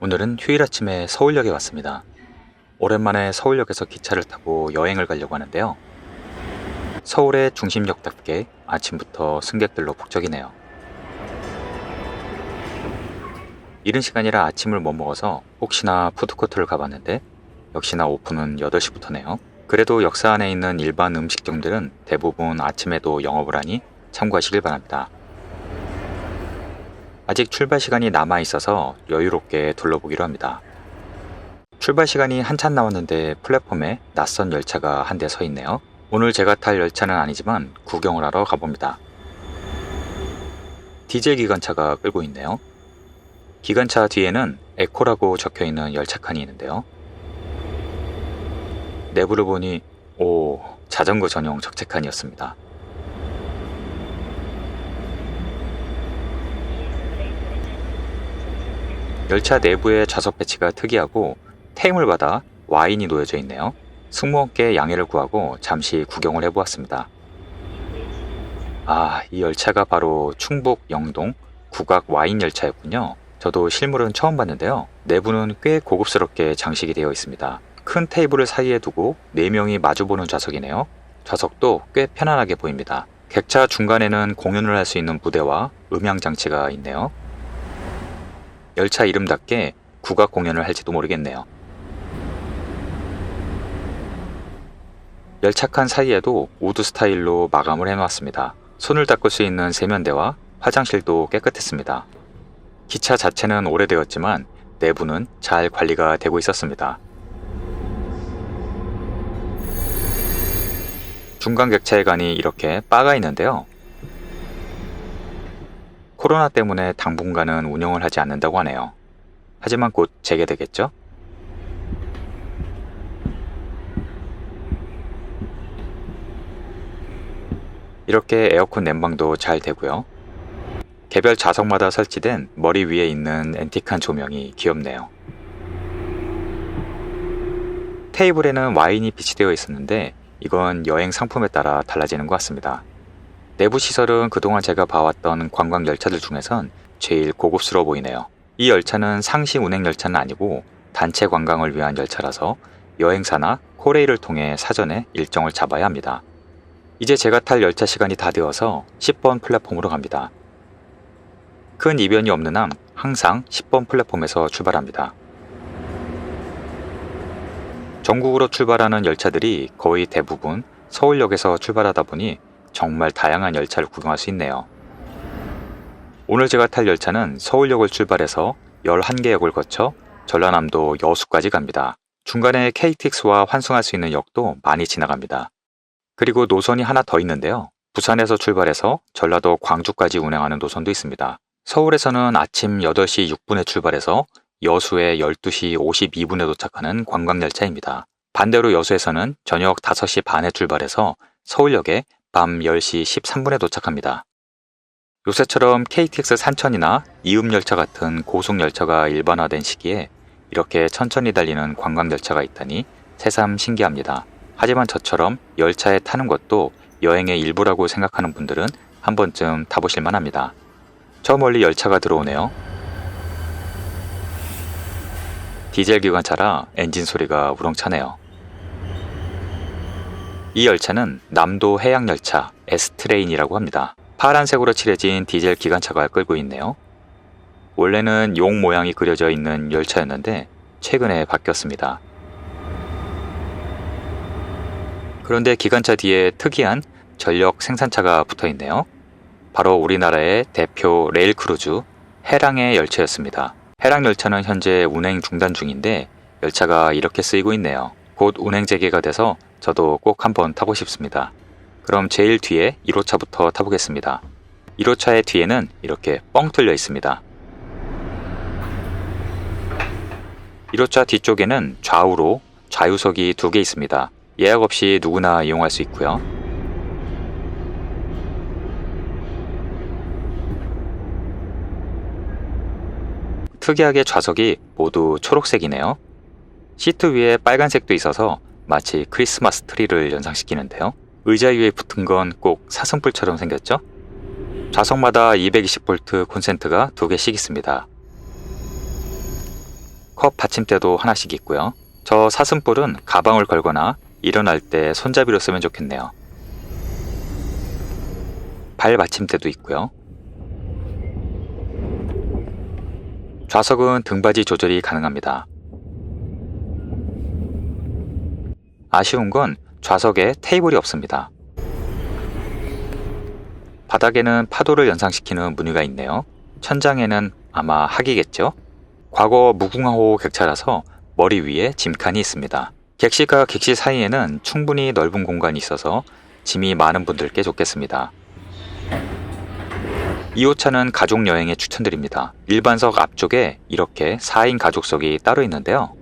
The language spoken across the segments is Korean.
오늘은 휴일 아침에 서울역에 왔습니다. 오랜만에 서울역에서 기차를 타고 여행을 가려고 하는데요. 서울의 중심역답게 아침부터 승객들로 북적이네요. 이른 시간이라 아침을 못 먹어서 혹시나 푸드코트를 가봤는데 역시나 오픈은 8시부터네요. 그래도 역사 안에 있는 일반 음식점들은 대부분 아침에도 영업을 하니 참고하시길 바랍니다. 아직 출발 시간이 남아 있어서 여유롭게 둘러보기로 합니다. 출발 시간이 한참 남았는데 플랫폼에 낯선 열차가 한 대 서 있네요. 오늘 제가 탈 열차는 아니지만 구경을 하러 가봅니다. 디젤 기관차가 끌고 있네요. 기관차 뒤에는 에코라고 적혀 있는 열차칸이 있는데요. 내부를 보니 오 자전거 전용 적재칸이었습니다. 열차 내부의 좌석 배치가 특이하고 테임을 받아 와인이 놓여져 있네요. 승무원께 양해를 구하고 잠시 구경을 해보았습니다. 아, 이 열차가 바로 충북 영동 국악 와인 열차였군요. 저도 실물은 처음 봤는데요. 내부는 꽤 고급스럽게 장식이 되어 있습니다. 큰 테이블을 사이에 두고 4명이 마주보는 좌석이네요. 좌석도 꽤 편안하게 보입니다. 객차 중간에는 공연을 할 수 있는 무대와 음향 장치가 있네요. 열차 이름답게 국악 공연을 할지도 모르겠네요. 열차칸 사이에도 우드 스타일로 마감을 해놓았습니다. 손을 닦을 수 있는 세면대와 화장실도 깨끗했습니다. 기차 자체는 오래되었지만 내부는 잘 관리가 되고 있었습니다. 중간 객차에 가니 이렇게 바가 있는데요. 코로나 때문에 당분간은 운영을 하지 않는다고 하네요. 하지만 곧 재개되겠죠? 이렇게 에어컨 냉방도 잘 되고요. 개별 좌석마다 설치된 머리 위에 있는 앤틱한 조명이 귀엽네요. 테이블에는 와인이 비치되어 있었는데 이건 여행 상품에 따라 달라지는 것 같습니다. 내부 시설은 그동안 제가 봐왔던 관광 열차들 중에선 제일 고급스러워 보이네요. 이 열차는 상시 운행 열차는 아니고 단체 관광을 위한 열차라서 여행사나 코레일을 통해 사전에 일정을 잡아야 합니다. 이제 제가 탈 열차 시간이 다 되어서 10번 플랫폼으로 갑니다. 큰 이변이 없는 한 항상 10번 플랫폼에서 출발합니다. 전국으로 출발하는 열차들이 거의 대부분 서울역에서 출발하다 보니 정말 다양한 열차를 구경할 수 있네요. 오늘 제가 탈 열차는 서울역을 출발해서 11개 역을 거쳐 전라남도 여수까지 갑니다. 중간에 KTX와 환승할 수 있는 역도 많이 지나갑니다. 그리고 노선이 하나 더 있는데요. 부산에서 출발해서 전라도 광주까지 운행하는 노선도 있습니다. 서울에서는 아침 8시 6분에 출발해서 여수에 12시 52분에 도착하는 관광열차입니다. 반대로 여수에서는 저녁 5시 반에 출발해서 서울역에 밤 10시 13분에 도착합니다. 요새처럼 KTX 산천이나 이음열차 같은 고속열차가 일반화된 시기에 이렇게 천천히 달리는 관광열차가 있다니 새삼 신기합니다. 하지만 저처럼 열차에 타는 것도 여행의 일부라고 생각하는 분들은 한 번쯤 타보실 만합니다. 저 멀리 열차가 들어오네요. 디젤 기관차라 엔진 소리가 우렁차네요. 이 열차는 남도 해양열차 S트레인이라고 합니다. 파란색으로 칠해진 디젤 기관차가 끌고 있네요. 원래는 용 모양이 그려져 있는 열차였는데 최근에 바뀌었습니다. 그런데 기관차 뒤에 특이한 전력 생산차가 붙어 있네요. 바로 우리나라의 대표 레일 크루즈 해랑의 열차였습니다. 해랑 열차는 현재 운행 중단 중인데 열차가 이렇게 쓰이고 있네요. 곧 운행 재개가 돼서 저도 꼭 한번 타고 싶습니다. 그럼 제일 뒤에 1호차부터 타보겠습니다. 1호차의 뒤에는 이렇게 뻥 뚫려 있습니다. 1호차 뒤쪽에는 좌우로 좌유석이 두 개 있습니다. 예약 없이 누구나 이용할 수 있고요. 특이하게 좌석이 모두 초록색이네요. 시트 위에 빨간색도 있어서 마치 크리스마스 트리를 연상시키는데요. 의자 위에 붙은 건 꼭 사슴뿔처럼 생겼죠? 좌석마다 220V 콘센트가 두 개씩 있습니다. 컵 받침대도 하나씩 있고요. 저 사슴뿔은 가방을 걸거나 일어날 때 손잡이로 쓰면 좋겠네요. 발 받침대도 있고요. 좌석은 등받이 조절이 가능합니다. 아쉬운 건 좌석에 테이블이 없습니다. 바닥에는 파도를 연상시키는 무늬가 있네요. 천장에는 아마 학이겠죠? 과거 무궁화호 객차라서 머리 위에 짐칸이 있습니다. 객실과 객실 사이에는 충분히 넓은 공간이 있어서 짐이 많은 분들께 좋겠습니다. 2호차는 가족 여행에 추천드립니다. 일반석 앞쪽에 이렇게 4인 가족석이 따로 있는데요.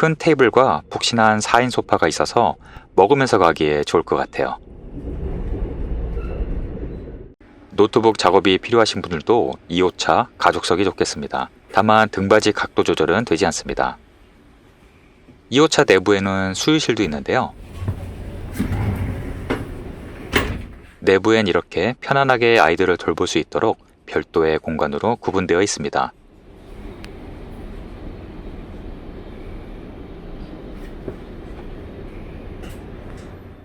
큰 테이블과 푹신한 4인 소파가 있어서 먹으면서 가기에 좋을 것 같아요. 노트북 작업이 필요하신 분들도 2호차 가족석이 좋겠습니다. 다만 등받이 각도 조절은 되지 않습니다. 2호차 내부에는 수유실도 있는데요. 내부엔 이렇게 편안하게 아이들을 돌볼 수 있도록 별도의 공간으로 구분되어 있습니다.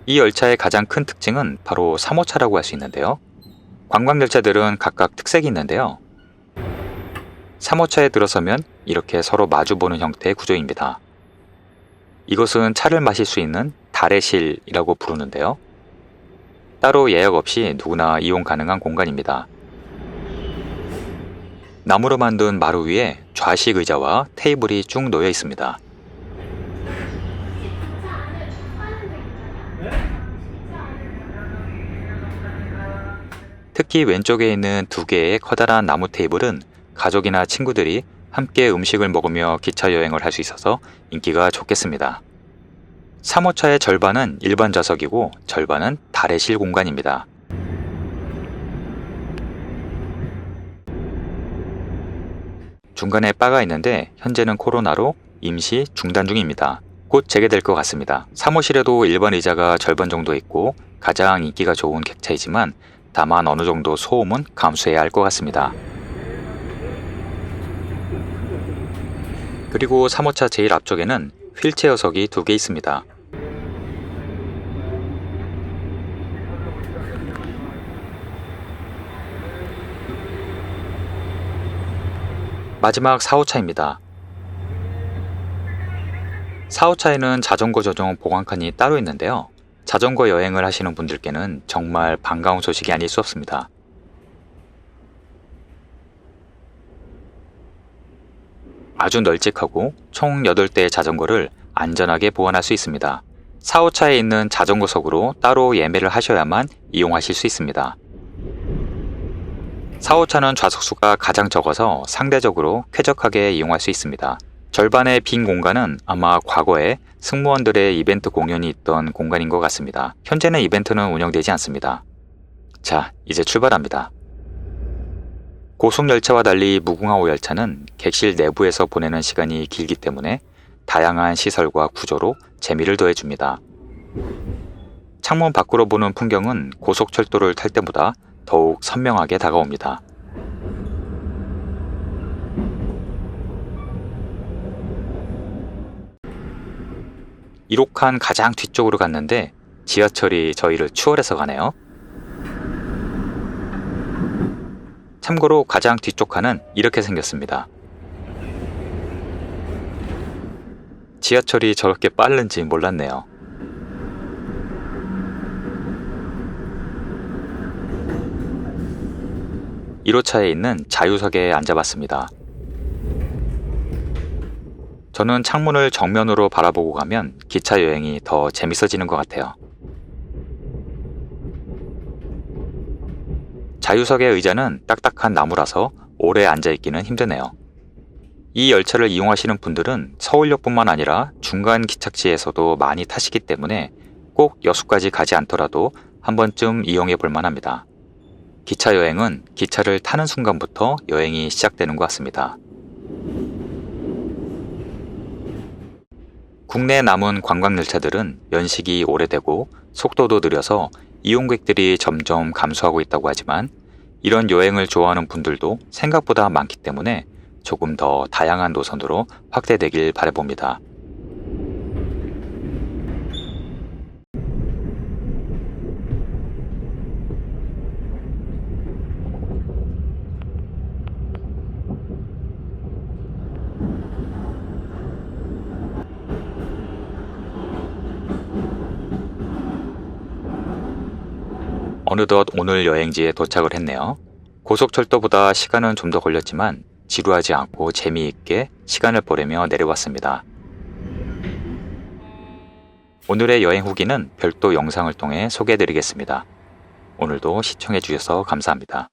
이 열차의 가장 큰 특징은 바로 3호차라고 할 수 있는데요. 관광 열차들은 각각 특색이 있는데요. 3호차에 들어서면 이렇게 서로 마주보는 형태의 구조입니다. 이것은 차를 마실 수 있는 다래실이라고 부르는데요. 따로 예약 없이 누구나 이용 가능한 공간입니다. 나무로 만든 마루 위에 좌식 의자와 테이블이 쭉 놓여 있습니다. 특히 왼쪽에 있는 두 개의 커다란 나무 테이블은 가족이나 친구들이 함께 음식을 먹으며 기차 여행을 할 수 있어서 인기가 좋겠습니다. 3호차의 절반은 일반 좌석이고 절반은 다래실 공간입니다. 중간에 바가 있는데 현재는 코로나로 임시 중단 중입니다. 곧 재개될 것 같습니다. 사무실에도 일반 의자가 절반 정도 있고 가장 인기가 좋은 객차이지만 다만 어느 정도 소음은 감수해야 할 것 같습니다. 그리고 3호차 제일 앞쪽에는 휠체어석이 두 개 있습니다. 마지막 4호차입니다. 4호차에는 자전거 전용 보관칸이 따로 있는데요. 자전거 여행을 하시는 분들께는 정말 반가운 소식이 아닐 수 없습니다. 아주 널찍하고 총 8대의 자전거를 안전하게 보관할 수 있습니다. 4호차에 있는 자전거석으로 따로 예매를 하셔야만 이용하실 수 있습니다. 4호차는 좌석수가 가장 적어서 상대적으로 쾌적하게 이용할 수 있습니다. 절반의 빈 공간은 아마 과거에 승무원들의 이벤트 공연이 있던 공간인 것 같습니다. 현재는 이벤트는 운영되지 않습니다. 자, 이제 출발합니다. 고속 열차와 달리 무궁화호 열차는 객실 내부에서 보내는 시간이 길기 때문에 다양한 시설과 구조로 재미를 더해줍니다. 창문 밖으로 보는 풍경은 고속철도를 탈 때보다 더욱 선명하게 다가옵니다. 이록한 가장 뒤쪽으로 갔는데 지하철이 저희를 추월해서 가네요. 참고로 가장 뒤쪽 칸은 이렇게 생겼습니다. 지하철이 저렇게 빠른지 몰랐네요. (1호차에) 있는 자유석에 앉아봤습니다. 저는 창문을 정면으로 바라보고 가면 기차 여행이 더 재밌어지는 것 같아요. 자유석의 의자는 딱딱한 나무라서 오래 앉아있기는 힘드네요. 이 열차를 이용하시는 분들은 서울역뿐만 아니라 중간 기착지에서도 많이 타시기 때문에 꼭 여수까지 가지 않더라도 한 번쯤 이용해 볼 만합니다. 기차 여행은 기차를 타는 순간부터 여행이 시작되는 것 같습니다. 국내 남은 관광열차들은 연식이 오래되고 속도도 느려서 이용객들이 점점 감소하고 있다고 하지만 이런 여행을 좋아하는 분들도 생각보다 많기 때문에 조금 더 다양한 노선으로 확대되길 바라봅니다. 어느덧 오늘 여행지에 도착을 했네요. 고속철도보다 시간은 좀 더 걸렸지만 지루하지 않고 재미있게 시간을 보내며 내려왔습니다. 오늘의 여행 후기는 별도 영상을 통해 소개해 드리겠습니다. 오늘도 시청해 주셔서 감사합니다.